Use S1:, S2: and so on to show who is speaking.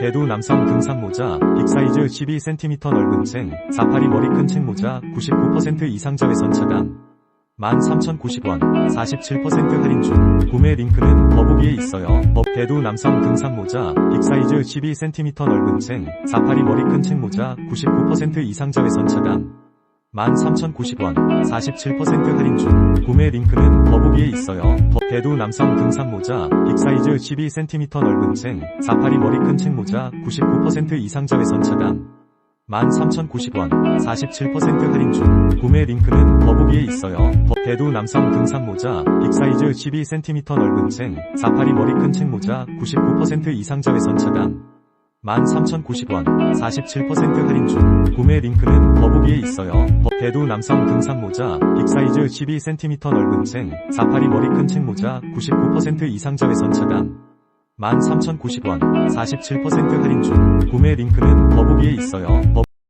S1: 대두 남성 등산 모자 빅사이즈 12cm 넓은 챙 사파리 머리 큰 챙 모자 99% 이상 자외선 차단 13,090원 47% 할인 중 구매 링크는 더보기에 있어요. 법 대두 남성 등산 모자 빅사이즈 12cm 넓은 챙 사파리 머리 큰 챙 모자 99% 이상 자외선 차단 13,090원 47% 할인 중 구매 링크는 더보기에 있어요. 법 대두 남성 등산 모자 빅사이즈 12cm 넓은 챙 사파리 머리 큰 챙 모자 99% 이상 자외선 차단 13,090원 47% 할인 중 구매 링크는 더보기에 있어요. 법 대두 남성 등산 모자 빅사이즈 12cm 넓은 챙 사파리 머리 큰 챙 모자 99% 이상 자외선 차단 13,090원 47% 할인 중 구매 링크는 더보기에 있어요. 법 대두 남성 등산 모자 빅사이즈 12cm 넓은 챙 사파리 머리 큰 챙 모자 99% 이상 자외선 차단 13,090원 47% 할인 중 구매 링크는 더보기에 있어요. 법